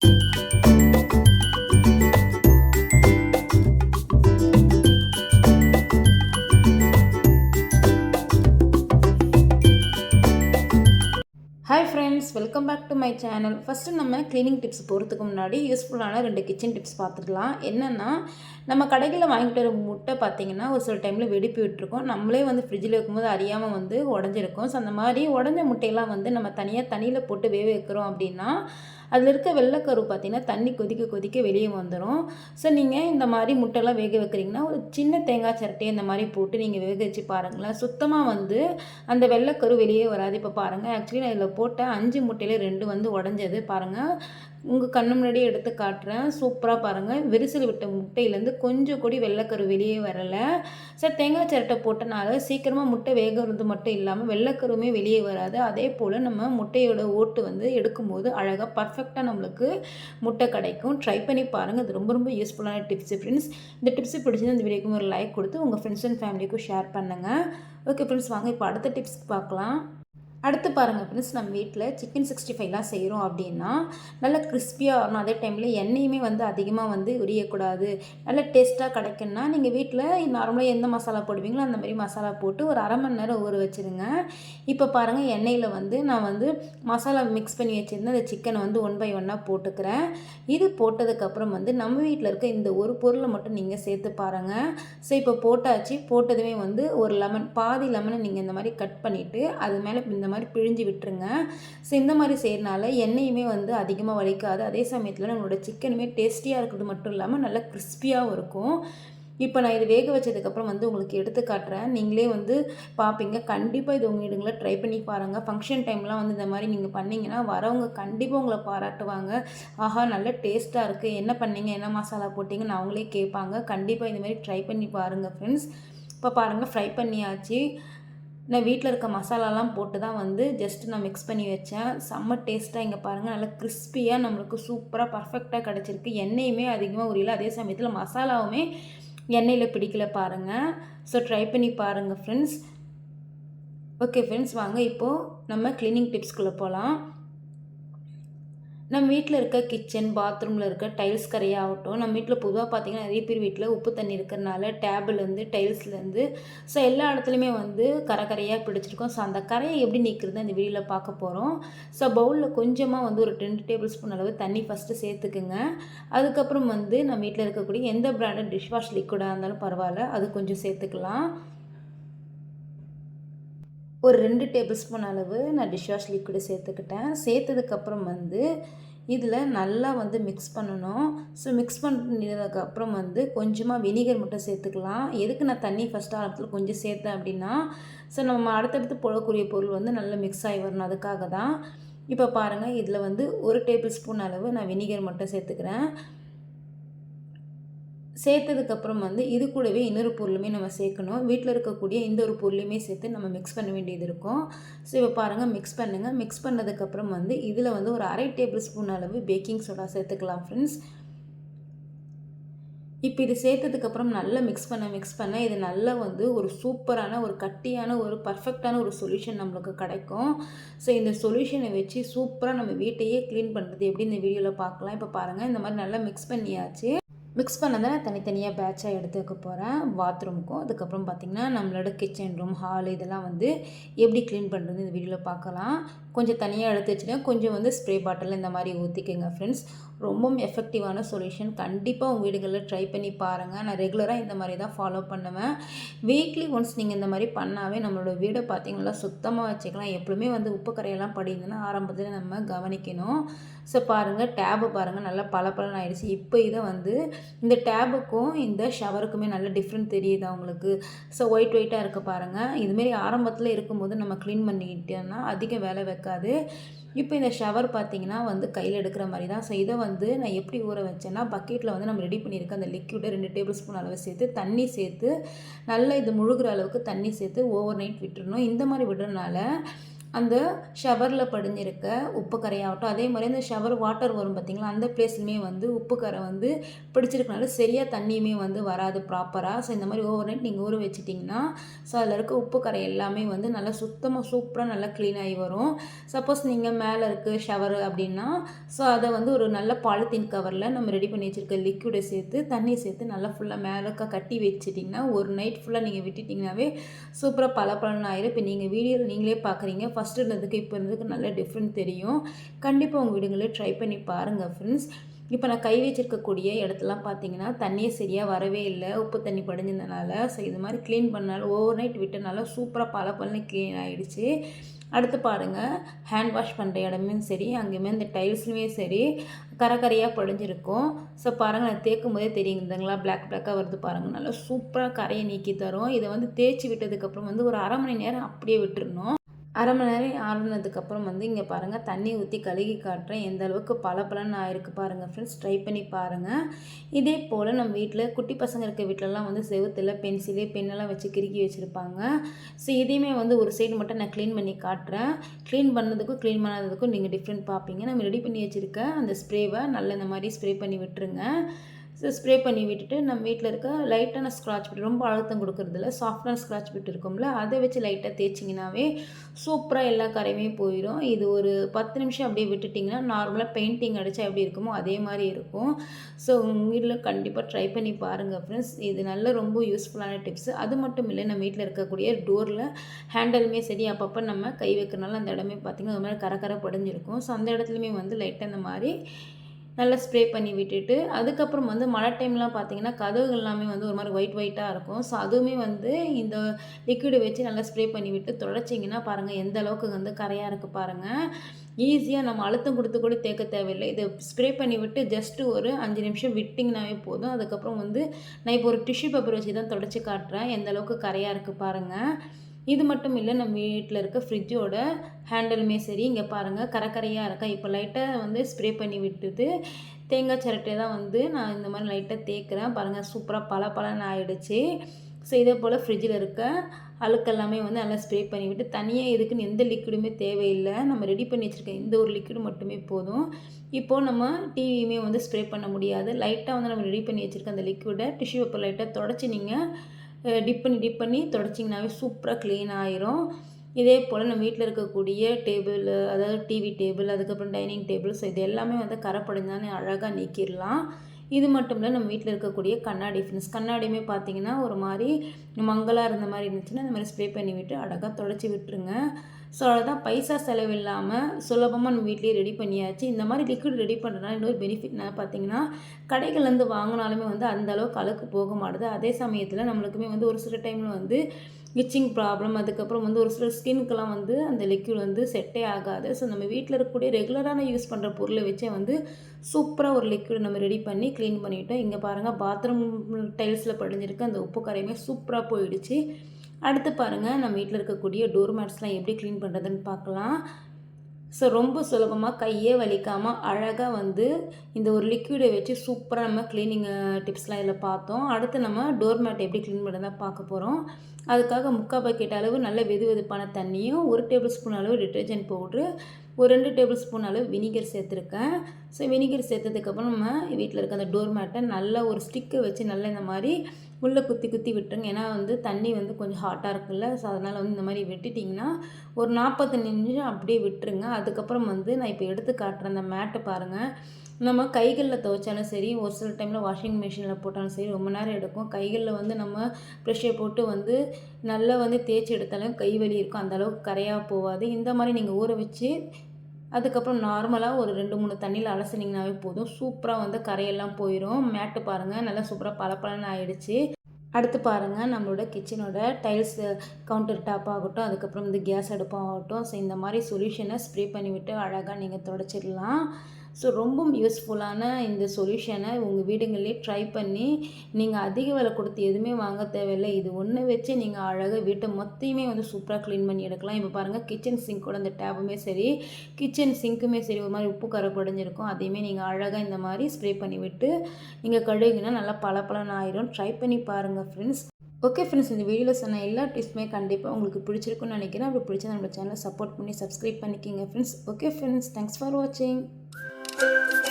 Hi friends welcome back to my channel first நம்ம cleaning tips போகிறதுக்கு முன்னாடி யூஸ்ஃபுல்லான ரெண்டு கிச்சன் டிப்ஸ் பார்த்துக்கலாம். என்னென்னா நம்ம கடைகளில் வாங்கிட்டு வர முட்டை பார்த்தீங்கன்னா ஒரு சில டைமில் வெடிப்பு விட்டுருக்கோம். நம்மளே வந்து ஃப்ரிட்ஜில் வைக்கும்போது அறியாமல் வந்து உடஞ்சிருக்கும். ஸோ அந்த மாதிரி உடஞ்ச முட்டையெல்லாம் வந்து நம்ம தனியாக தண்ணியில் போட்டு வேக வைக்கிறோம் அப்படின்னா அதில் இருக்க வெள்ளைக்கரு பார்த்திங்கன்னா தண்ணி கொதிக்க கொதிக்க வெளியே வந்துடும் ஸோ நீங்கள் இந்த மாதிரி முட்டைலாம் வேக வைக்கிறீங்கன்னா ஒரு சின்ன தேங்காய் சரட்டையை இந்த மாதிரி போட்டு நீங்கள் வேக வச்சு பாருங்களேன். சுத்தமாக வந்து அந்த வெள்ளைக்கரு வெளியே வராது. இப்போ பாருங்கள் ஆக்சுவலி நான் இதில் போட்ட அஞ்சு முட்டையில் ரெண்டு வந்து உடஞ்சது. பாருங்கள் உங்கள் கண்ணு முன்னாடியே எடுத்து காட்டுறேன். சூப்பராக பாருங்கள் விரிசல் விட்ட முட்டையிலேருந்து கொஞ்சம் கூடி வெள்ளைக்கரு வெளியே வரலை. சார் தேங்காய் சிரட்டை போட்டனால சீக்கிரமாக முட்டை வேகிறது மட்டும் இல்லாமல் வெள்ளைக்கருமே வெளியே வராது. அதே போல் நம்ம முட்டையோட ஓட்டு வந்து எடுக்கும்போது அழகாக பர்ஃபெக்டாக நம்மளுக்கு முட்டை கிடைக்கும். ட்ரை பண்ணி பாருங்கள் இது ரொம்ப ரொம்ப யூஸ்ஃபுல்லான டிப்ஸ் ஃப்ரெண்ட்ஸ் இந்த டிப்ஸ் பிடிச்சது இந்த வீடியோக்கும் ஒரு லைக் கொடுத்து உங்கள் ஃப்ரெண்ட்ஸ் அண்ட் ஃபேமிலிக்கும் ஷேர் பண்ணுங்கள் ஓகே ஃப்ரெண்ட்ஸ் வாங்க. இப்போ அடுத்த டிப்ஸ் பார்க்கலாம். அடுத்து பாருங்கள் ஃப்ரெண்ட்ஸ் நம்ம வீட்டில் சிக்கன் சிக்ஸ்டி ஃபைவ்லாம் செய்கிறோம் அப்படின்னா நல்லா கிறிஸ்பியாக வரணும். அதே டைமில் எண்ணெயுமே வந்து அதிகமாக வந்து உரியக்கூடாது. நல்ல டேஸ்ட்டாக கிடைக்குன்னா நீங்கள் வீட்டில் நார்மலாக எந்த மசாலா போடுவீங்களோ அந்த மாதிரி மசாலா போட்டு ஒரு அரை மணி நேரம் ஊற வச்சுருங்க. இப்போ பாருங்கள் எண்ணெயில் வந்து நான் வந்து மசாலா மிக்ஸ் பண்ணி வச்சுருந்தேன் அந்த சிக்கனை வந்து ஒன் பை ஒன்னாக போட்டுக்கிறேன். இது போட்டதுக்கப்புறம் வந்து நம்ம வீட்டில் இருக்க இந்த ஒரு பொருளை மட்டும் நீங்கள் சேர்த்து பாருங்கள் ஸோ இப்போ போட்டாச்சு. போட்டதுமே வந்து ஒரு லெமன் பாதி லெமனை நீங்கள் இந்த மாதிரி கட் பண்ணிவிட்டு அது மேலே இந்த மாதிரி பிழிஞ்சு விட்டுருங்க. ஸோ இந்த மாதிரி செய்கிறனால எண்ணெயுமே வந்து அதிகமாக வலிக்காது. அதே சமயத்தில் நம்மளோட சிக்கனுமே டேஸ்டியாக இருக்கிறது மட்டும் இல்லாமல் நல்லா கிறிஸ்பியாகவும் இருக்கும். இப்போ நான் இது வேக வச்சதுக்கப்புறம் வந்து உங்களுக்கு எடுத்து காட்டுறேன். நீங்களே வந்து பார்ப்பீங்க கண்டிப்பாக இது உங்கள் வீடுங்களை ட்ரை பண்ணி பாருங்கள் ஃபங்க்ஷன் டைம்லாம் வந்து இந்த மாதிரி நீங்கள் பண்ணிங்கன்னா வரவங்க கண்டிப்பாக உங்களை பாராட்டுவாங்க. ஆஹா நல்ல டேஸ்ட்டாக இருக்குது என்ன பண்ணீங்க? என்ன மசாலா போட்டிங்கன்னு அவங்களே கேட்பாங்க. கண்டிப்பாக இந்த மாதிரி ட்ரை பண்ணி பாருங்கள் ஃப்ரெண்ட்ஸ் இப்போ பாருங்கள் ஃப்ரை பண்ணியாச்சு. நான் வீட்டில் இருக்க மசாலாலாம் போட்டு தான் வந்து ஜஸ்ட் நான் மிக்ஸ் பண்ணி வச்சேன். செம்ம டேஸ்ட்டாக இங்கே பாருங்கள் நல்லா கிறிஸ்பியாக நம்மளுக்கு சூப்பராக பர்ஃபெக்டாக கிடச்சிருக்கு. எண்ணெயுமே அதிகமாக உரியல அதே சமயத்தில் மசாலாவுமே எண்ணெயில் பிடிக்கல பாருங்கள் ஸோ ட்ரை பண்ணி பாருங்கள் ஃப்ரெண்ட்ஸ் ஓகே ஃப்ரெண்ட்ஸ் வாங்க. இப்போது நம்ம க்ளீனிங் டிப்ஸ்குள்ளே போகலாம் நம்ம வீட்டில் இருக்க கிச்சன் பாத்ரூமில் இருக்க டைல்ஸ் கரையாகட்டும் நம்ம வீட்டில் பொதுவாக பார்த்திங்கன்னா நிறைய பேர் வீட்டில் உப்பு தண்ணி இருக்கிறனால டேபிள்லேருந்து டைல்ஸ்லேருந்து ஸோ எல்லா இடத்துலையுமே வந்து கரை கரையாக பிடிச்சிருக்கோம். ஸோ அந்த கரையை எப்படி நிற்கிறது அந்த வீடியோவில் பார்க்க போகிறோம் ஸோ பவுலில் கொஞ்சமாக வந்து ஒரு ரெண்டு டேபிள் ஸ்பூன் அளவு தண்ணி ஃபஸ்ட்டு சேர்த்துக்குங்க. அதுக்கப்புறம் வந்து நம்ம வீட்டில் இருக்கக்கூடிய எந்த பிராண்டட் டிஷ்வாஷ் லிக்விடாக இருந்தாலும் பரவாயில்ல அது கொஞ்சம் சேர்த்துக்கலாம். ஒரு ரெண்டு டேபிள் ஸ்பூன் அளவு நான் டிஷ் வாஷ் லிக்விடு சேர்த்துக்கிட்டேன். சேர்த்ததுக்கப்புறம் வந்து இதில் நல்லா வந்து மிக்ஸ் பண்ணணும். ஸோ மிக்ஸ் பண்ணதுக்கப்புறம் வந்து கொஞ்சமாக வினிகர் மட்டும் சேர்த்துக்கலாம். எதுக்கு நான் தண்ணி ஃபஸ்ட் ஆரம்பத்தில் கொஞ்சம் சேர்த்தேன் அப்படின்னா ஸோ நம்ம அடுத்தடுத்து போடக்கூடிய பொருள் வந்து நல்லா மிக்ஸ் ஆகி வரணும். அதுக்காக தான். இப்போ பாருங்கள் இதில் வந்து ஒரு டேபிள் ஸ்பூன் அளவு நான் வினிகர் மட்டும் சேர்த்துக்கிறேன். சேர்த்ததுக்கப்புறம் வந்து இது கூடவே இன்னொரு பொருளுமே நம்ம சேர்க்கணும். வீட்டில் இருக்கக்கூடிய இந்த ஒரு பொருளையுமே சேர்த்து நம்ம மிக்ஸ் பண்ண வேண்டியது இருக்கும். ஸோ இப்போ பாருங்கள் மிக்ஸ் பண்ணுங்கள் மிக்ஸ் பண்ணதுக்கப்புறம் வந்து இதில் வந்து ஒரு அரை டேபிள் ஸ்பூன் அளவு பேக்கிங் சோடா சேர்த்துக்கலாம் ஃப்ரெண்ட்ஸ் இப்போ இது சேர்த்ததுக்கப்புறம் நல்லா மிக்ஸ் பண்ண மிக்ஸ் பண்ண இது நல்லா வந்து ஒரு சூப்பரான ஒரு கட்டியான ஒரு பர்ஃபெக்டான ஒரு சொல்யூஷன் நம்மளுக்கு கிடைக்கும். ஸோ இந்த சொல்யூஷனை வச்சு சூப்பராக நம்ம வீட்டையே க்ளீன் பண்ணுறது எப்படி இந்த வீடியோவில் பார்க்கலாம். இப்போ பாருங்கள் இந்த மாதிரி நல்லா மிக்ஸ் பண்ணியாச்சு. மிக்ஸ் பண்ணதை நான் தனித்தனியாக பேட்சாக எடுத்துக்க போகிறேன் பாத்ரூமுக்கும் அதுக்கப்புறம் பார்த்திங்கன்னா நம்மளோட கிச்சன் ரூம் ஹால் இதெல்லாம் வந்து எப்படி க்ளீன் பண்ணுறது இந்த வீடியோவில் பார்க்கலாம். கொஞ்சம் தனியாக எடுத்து வச்சுட்டேன். கொஞ்சம் வந்து ஸ்ப்ரே பாட்டில் இந்த மாதிரி ஊற்றிக்கோங்க ஃப்ரெண்ட்ஸ் ரொம்பவும் எஃபெக்டிவான சொல்யூஷன் கண்டிப்பாக உங்கள் வீடுகளில் ட்ரை பண்ணி பாருங்கள் நான் ரெகுலராக இந்த மாதிரி தான் ஃபாலோ பண்ணுவேன். வீக்லி ஒன்ஸ் நீங்கள் இந்த மாதிரி பண்ணாவே நம்மளோட வீடை பார்த்தீங்கன்னா சுத்தமாக வச்சுக்கலாம். எப்பவுமே வந்து உப்பு கரையெல்லாம் படிந்ததுன்னா ஆரம்பத்தில் நம்ம கவனிக்கணும். ஸோ பாருங்கள் டேபு பாருங்கள் நல்லா பளபளன்னு ஆயிடுச்சு. இப்போ இதை வந்து இந்த டேபுக்கும் இந்த ஷவருக்குமே நல்ல டிஃப்ரெண்ட் தெரியுது அவங்களுக்கு ஸோ ஒயிட் ஒயிட்டாக இருக்க பாருங்கள் இதுமாரி ஆரம்பத்தில் இருக்கும்போது நம்ம க்ளீன் பண்ணிக்கிட்டோம்னா அதிக வேலை வைக்க இருக்காது. இப்போ இந்த ஷவர் பார்த்தீங்கன்னா வந்து கையில் எடுக்கிற மாதிரி தான் ஸோ இதை வந்து நான் எப்படி ஊற வச்சேன்னா பக்கெட்டில் வந்து நம்ம ரெடி பண்ணியிருக்க அந்த லிக்விடை ரெண்டு டேபிள் ஸ்பூன் அளவு சேர்த்து தண்ணி சேர்த்து நல்லா இது முழுகிற அளவுக்கு தண்ணி சேர்த்து ஓவர் நைட் விட்டுறணும். இந்த மாதிரி விடுறதுனால அந்த ஷவரில் படிஞ்சிருக்க உப்பு கரையாகட்டும் அதே மாதிரி அந்த ஷவர் வாட்டர் வரும் பார்த்திங்களா அந்த பிளேஸ்லையுமே வந்து உப்பு கரை வந்து பிடிச்சிருக்கனால சரியாக தண்ணியுமே வந்து வராது ப்ராப்பராக ஸோ இந்த மாதிரி ஓவர் நைட் நீங்கள் ஊற வச்சிட்டிங்கன்னா ஸோ அதில் இருக்க உப்பு கரை எல்லாமே வந்து நல்லா சுத்தமாக சூப்பராக நல்லா க்ளீன் ஆகி வரும். சப்போஸ் நீங்கள் மேலே இருக்குது ஷவர் அப்படின்னா ஸோ அதை வந்து ஒரு நல்ல பாலித்தீன் கவரில் நம்ம ரெடி பண்ணி வச்சுருக்க லிக்விடை சேர்த்து தண்ணி சேர்த்து நல்லா ஃபுல்லாக மேலே கட்டி வச்சிட்டிங்கன்னா ஒரு நைட் ஃபுல்லாக நீங்கள் விட்டுட்டிங்கனாவே சூப்பராக பல பலன் ஆயிரும். இப்போ நீங்கள் வீடியோவில் நீங்களே பார்க்குறீங்க ஃபஸ்ட்டு இருந்ததுக்கு இப்போ இருந்ததுக்கு நல்ல டிஃப்ரெண்ட் தெரியும். கண்டிப்பாக உங்கள் வீடுங்களே ட்ரை பண்ணி பாருங்கள் ஃப்ரெண்ட்ஸ் இப்போ நான் கை வச்சிருக்கக்கூடிய இடத்துலாம் பார்த்தீங்கன்னா தண்ணியே சரியாக வரவே இல்லை. உப்பு தண்ணி படிஞ்சதுனால ஸோ இது மாதிரி க்ளீன் பண்ணாலும் ஓவர் நைட் விட்டனால சூப்பராக பல பலன்னு க்ளீன் ஆகிடுச்சு அடுத்து பாருங்கள் ஹேண்ட் வாஷ் பண்ணுற இடமே சரி அங்கேயுமே இந்த டைல்ஸ்லையுமே சரி கரையாக படிஞ்சிருக்கும். ஸோ பாருங்கள் நான் தேக்கும் போதே தெரியுதுங்களா பிளாக் பிளாக்காக வருது பாருங்கள் நல்லா சூப்பராக கரையை நீக்கி தரும். இதை வந்து தேய்ச்சி விட்டதுக்கப்புறம் வந்து ஒரு அரை மணி நேரம் அப்படியே விட்டுருணும் அரை மணி நேரம் ஆறுனதுக்கப்புறம் வந்து இங்கே பாருங்கள் தண்ணி ஊற்றி கழுகி காட்டுறேன். எந்த அளவுக்கு பல பலன் ஆயிருக்கு பாருங்கள் ஃப்ரெண்ட்ஸ் ட்ரை பண்ணி பாருங்கள் இதே போல் நம்ம வீட்டில் குட்டி பசங்க இருக்க வீட்டிலலாம் வந்து செவத்தில் பென்சிலு பெண்ணெல்லாம் வச்சு கிறுக்கி வச்சுருப்பாங்க. ஸோ இதையுமே வந்து ஒரு சைடு மட்டும் நான் க்ளீன் பண்ணி காட்டுறேன். க்ளீன் பண்ணதுக்கும் க்ளீன் பண்ணாததுக்கும் நீங்கள் டிஃப்ரெண்ட் பார்ப்பீங்க நம்ம ரெடி பண்ணி வச்சுருக்க அந்த ஸ்ப்ரேவை நல்ல இந்த மாதிரி ஸ்ப்ரே பண்ணி விட்டுருங்க. ஸோ ஸ்ப்ரே பண்ணி விட்டுட்டு நம்ம வீட்டில் இருக்க லைட்டான ஸ்க்ராட்ச் பிட் ரொம்ப அழுத்தம் கொடுக்குறதில்ல சாஃப்டான ஸ்க்ராட்ச் பிட் இருக்கும்ல அதை வச்சு லைட்டாக தேய்ச்சிங்கனாவே சூப்பராக எல்லா கரையுமே போயிடும் இது ஒரு பத்து நிமிஷம் அப்படியே விட்டுட்டிங்கன்னா நார்மலாக பெயிண்டிங் அடித்தா எப்படி இருக்குமோ அதே மாதிரி இருக்கும். ஸோ உங்கள் வீட்டில் கண்டிப்பாக ட்ரை பண்ணி பாருங்கள் ஃப்ரெண்ட்ஸ் இது நல்ல ரொம்ப யூஸ்ஃபுல்லான டிப்ஸ் அது மட்டும் இல்லை நம்ம வீட்டில் இருக்கக்கூடிய டோரில் ஹேண்டலுமே சரி அப்பப்போ நம்ம கை வைக்கிறனால அந்த இடமே பார்த்திங்கன்னா அது மாதிரி கரக்கரை படிஞ்சிருக்கும் ஸோ அந்த இடத்துலையுமே வந்து லைட்டாக இந்த மாதிரி நல்லா ஸ்ப்ரே பண்ணி விட்டுட்டு அதுக்கப்புறம் வந்து மழை டைம்லாம் பார்த்தீங்கன்னா கதவுகள் எல்லாமே வந்து ஒரு மாதிரி ஒயிட் ஒயிட்டாக இருக்கும். ஸோ அதுவுமே வந்து இந்த லிக்விடு வச்சு நல்லா ஸ்ப்ரே பண்ணி விட்டு தொடச்சிங்கன்னா பாருங்கள் எந்த அளவுக்கு வந்து கரையாக இருக்குது பாருங்கள் ஈஸியாக நம்ம அழுத்தம் கொடுத்து கூட தேக்க தேவையில்லை. இதை ஸ்ப்ரே பண்ணி விட்டு ஜஸ்ட்டு ஒரு அஞ்சு நிமிஷம் விட்டிங்கனாவே போதும். அதுக்கப்புறம் வந்து நான் இப்போ ஒரு டிஷ்யூ பேப்பர் வச்சு தான் தொடச்சி காட்டுறேன். எந்த அளவுக்கு கரையாக இருக்குது பாருங்கள் இது மட்டும் இல்லை நம்ம வீட்டில் இருக்க ஃப்ரிட்ஜோட ஹேண்டலுமே சரி இங்கே பாருங்கள் கரக்கரையாக இருக்கா? இப்போ லைட்டாக வந்து ஸ்ப்ரே பண்ணி விட்டுட்டு தேங்காய் சிரட்டை தான் வந்து நான் இந்த மாதிரி லைட்டாக தேய்க்கிறேன். பாருங்கள் சூப்பராக பல பலன்னு ஆகிடுச்சு ஸோ இதே போல் ஃப்ரிட்ஜில் இருக்க அழுக்கெல்லாமே வந்து நல்லா ஸ்ப்ரே பண்ணிவிட்டு தனியாக இதுக்குன்னு எந்த லிக்விடுமே தேவையில்லை. நம்ம ரெடி பண்ணி வச்சுருக்க இந்த ஒரு லிக்விடு மட்டுமே போதும். இப்போது நம்ம டிவியுமே வந்து ஸ்ப்ரே பண்ண முடியாது. லைட்டாக வந்து நம்ம ரெடி பண்ணி வச்சுருக்க அந்த லிக்விடை டிஷ்யூ பேப்பர் லைட்டாக தொடச்சி நீங்கள் டிப் பண்ணி டிப் பண்ணி தொடச்சிங்கனாவே சூப்பராக க்ளீன் ஆயிரும். இதே போல் நம்ம வீட்டில் இருக்கக்கூடிய டேபிள் அதாவது டிவி டேபிள் அதுக்கப்புறம் டைனிங் டேபிள்ஸ் இது எல்லாமே வந்து கரைப்படைந்தானே அழகாக நீக்கிடலாம் இது மட்டும் இல்லை நம்ம வீட்டில் இருக்கக்கூடிய கண்ணாடி ஃபின்ஸ் கண்ணாடியுமே பார்த்தீங்கன்னா ஒரு மாதிரி மங்கலாக இருந்த மாதிரி இருந்துச்சுன்னா இந்த மாதிரி ஸ்ப்ரே பண்ணி விட்டு அழகாக தொடச்சி விட்டுருங்க. ஸோ அவ்வளோதான் பைசா செலவில்லாமல் சுலபமாக நம்ம வீட்லேயே ரெடி பண்ணியாச்சு. இந்த மாதிரி லிக்விட் ரெடி பண்ணுறதுனால இன்னொரு பெனிஃபிட் என்ன பார்த்தீங்கன்னா கடைகள்லேருந்து வாங்கினாலுமே வந்து அந்த அளவுக்கு அழுக்கு போக மாட்டுது. அதே சமயத்தில் நம்மளுக்குமே வந்து ஒரு சில டைமில் வந்து இச்சிங் ப்ராப்ளம் அதுக்கப்புறம் வந்து ஒரு சில ஸ்கின்க்கெலாம் வந்து அந்த லிக்விட் வந்து செட்டே ஆகாது. ஸோ நம்ம வீட்டில் இருக்கக்கூடிய ரெகுலரான யூஸ் பண்ணுற பொருளை வச்சே வந்து சூப்பராக ஒரு லிக்விட் நம்ம ரெடி பண்ணி க்ளீன் பண்ணிவிட்டோம் இங்கே பாருங்கள் பாத்ரூம் டைல்ஸில் படிஞ்சிருக்கு அந்த உப்பு கரையுமே சூப்பராக போயிடுச்சு. அடுத்து பாருங்கள் நம்ம வீட்டில் இருக்கக்கூடிய டோர் மேட்ஸ்லாம் எப்படி க்ளீன் பண்ணுறதுன்னு பார்க்கலாம். ஸோ ரொம்ப சுலபமாக கையே வலிக்காமல் அழகாக வந்து இந்த ஒரு லிக்விடை வச்சு சூப்பராக நம்ம க்ளீனிங் டிப்ஸ்லாம் இதில் பார்த்தோம். அடுத்து நம்ம டோர் மேட் எப்படி க்ளீன் பண்ணுறதா பார்க்க போகிறோம் அதுக்காக முக்கால் பக்கெட் அளவு நல்ல வெது வெதுப்பான தண்ணியும் ஒரு டேபிள் ஸ்பூன் அளவு டிட்டர்ஜென்ட் பவுட்ரு ஒரு ரெண்டு டேபிள் ஸ்பூன் அளவு வினிகர் சேர்த்துருக்கேன். ஸோ வினிகர் சேர்த்ததுக்கப்புறம் நம்ம வீட்டில் இருக்க அந்த டோர் மேட்டை நல்லா ஒரு ஸ்டிக்கை வச்சு நல்லா இந்த மாதிரி உள்ளே குத்தி குத்தி விட்டுருங்க. ஏன்னா வந்து தண்ணி வந்து கொஞ்சம் ஹாட்டாக இருக்குல்ல. ஸோ அதனால் வந்து இந்த மாதிரி விட்டுட்டிங்கன்னா ஒரு நாற்பத்தஞ்சு நிமிஷம் அப்படியே விட்டுருங்க. அதுக்கப்புறம் வந்து நான் இப்போ எடுத்து காட்டுறேன் அந்த மேட்டை பாருங்கள் நம்ம கைகளில் துவைச்சாலும் சரி ஒரு சில டைமில் வாஷிங் மிஷினில் போட்டாலும் சரி ரொம்ப நேரம் எடுக்கும். கைகளில் வந்து நம்ம ப்ரெஷ்ஷை போட்டு வந்து நல்லா வந்து தேய்ச்சி எடுத்தாலும் கை வலி இருக்கும். அந்தளவுக்கு கரையாக போகாது. இந்த மாதிரி நீங்கள் ஊற வச்சு அதுக்கப்புறம் நார்மலாக ஒரு ரெண்டு மூணு தண்ணியில் அலசினிங்கனாவே போதும். சூப்பராக வந்து கரையெல்லாம் போயிடும் மேட்டு பாருங்கள் நல்லா சூப்பராக பளபளன்னு ஆயிடுச்சு. அடுத்து பாருங்கள் நம்மளோட கிச்சனோட டைல்ஸ் கவுண்டர் டாப் ஆகட்டும் அதுக்கப்புறம் வந்து கேஸ் அடுப்பாகட்டும் ஸோ இந்த மாதிரி சொல்யூஷனை ஸ்ப்ரே பண்ணிவிட்டு அழகாக நீங்கள் தொடச்சிடலாம் ஸோ ரொம்ப யூஸ்ஃபுல்லான இந்த சொல்யூஷனை உங்கள் வீடுங்களே ட்ரை பண்ணி நீங்கள் அதிக விலை கொடுத்து எதுவுமே வாங்க தேவையில்லை. இது ஒன்று வச்சு நீங்கள் அழகாக வீட்டை மொத்தையுமே வந்து சூப்பராக க்ளீன் பண்ணி எடுக்கலாம். இப்போ பாருங்கள் கிச்சன் சிங்க்கோட அந்த டேப்புமே சரி கிச்சன் சிங்க்குமே சரி ஒரு மாதிரி உப்பு கரை குடஞ்சிருக்கும் அதையுமே நீங்கள் அழகாக இந்த மாதிரி ஸ்ப்ரே பண்ணி விட்டு நீங்கள் கழுகுனா நல்லா பளபளன்னு ஆயிரும். ட்ரை பண்ணி பாருங்கள் ஃப்ரெண்ட்ஸ் ஓகே ஃப்ரெண்ட்ஸ் இந்த வீடியோவில் சொன்ன எல்லா டிப்ஸுமே கண்டிப்பாக உங்களுக்கு பிடிச்சிருக்குன்னு நினைக்கிறேன். அப்படி பிடிச்சா நம்ம சேனலை சப்போர்ட் பண்ணி சப்ஸ்கிரைப் பண்ணிக்கிங்க friends okay friends thanks for வாட்சிங் Thank you.